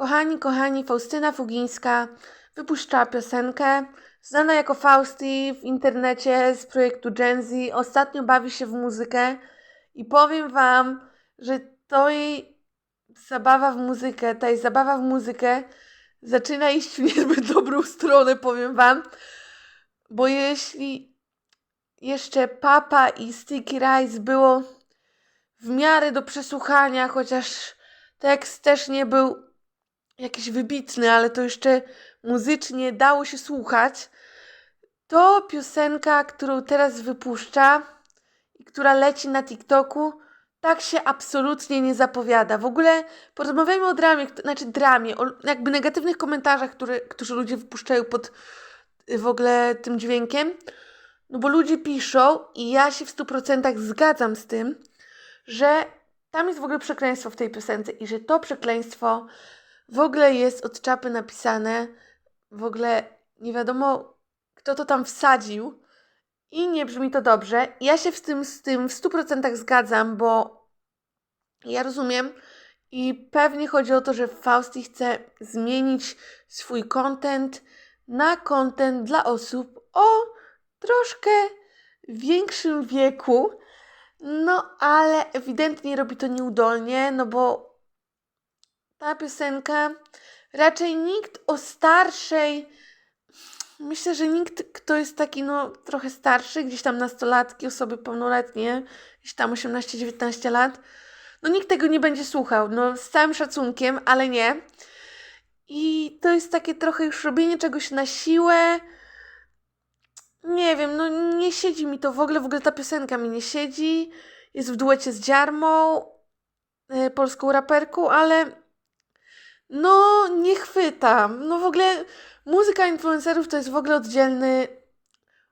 Kochani, kochani, Faustyna Fugińska wypuszcza piosenkę, znana jako Fausti w internecie z projektu Gen Z. Ostatnio bawi się w muzykę i powiem Wam, że to jej zabawa w muzykę, ta jej zabawa w muzykę zaczyna iść w niezbyt dobrą stronę, powiem Wam, bo jeśli jeszcze Papa i Sticky Rice było w miarę do przesłuchania, chociaż tekst też nie był jakiś wybitny, ale to jeszcze muzycznie dało się słuchać, to piosenka, którą teraz wypuszcza i która leci na TikToku, tak się absolutnie nie zapowiada. W ogóle porozmawiajmy o dramie, znaczy dramie, o jakby negatywnych komentarzach, które, którzy ludzie wypuszczają pod y, w ogóle tym dźwiękiem. No bo ludzie piszą i ja się w 100% zgadzam z tym, że tam jest w ogóle przekleństwo w tej piosence i że to przekleństwo w ogóle jest od czapy napisane. W ogóle nie wiadomo, kto to tam wsadził i nie brzmi to dobrze. Ja się z tym, z tym w 100% zgadzam, bo ja rozumiem i pewnie chodzi o to, że Fausti chce zmienić swój content na content dla osób o troszkę większym wieku. No, ale ewidentnie robi to nieudolnie, no bo ta piosenka raczej nikt o starszej. Myślę, że nikt, kto jest taki, no, trochę starszy, gdzieś tam nastolatki, osoby pełnoletnie, gdzieś tam 18-19 lat, no nikt tego nie będzie słuchał. No, z całym szacunkiem, ale nie. I to jest takie trochę już robienie czegoś na siłę. Nie wiem, no nie siedzi mi to w ogóle, w ogóle ta piosenka mi nie siedzi. Jest w duecie z Dziarmą, e, polską raperką, ale no nie chwytam. No w ogóle muzyka influencerów to jest w ogóle oddzielny,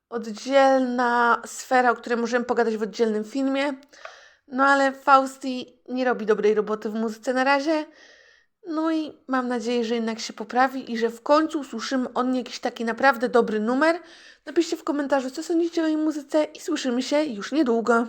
oddzielna sfera, o której możemy pogadać w oddzielnym filmie. No ale Fausti nie robi dobrej roboty w muzyce na razie. No i mam nadzieję, że jednak się poprawi i że w końcu usłyszymy od niej jakiś taki naprawdę dobry numer. Napiszcie w komentarzu, co sądzicie o jej muzyce i słyszymy się już niedługo.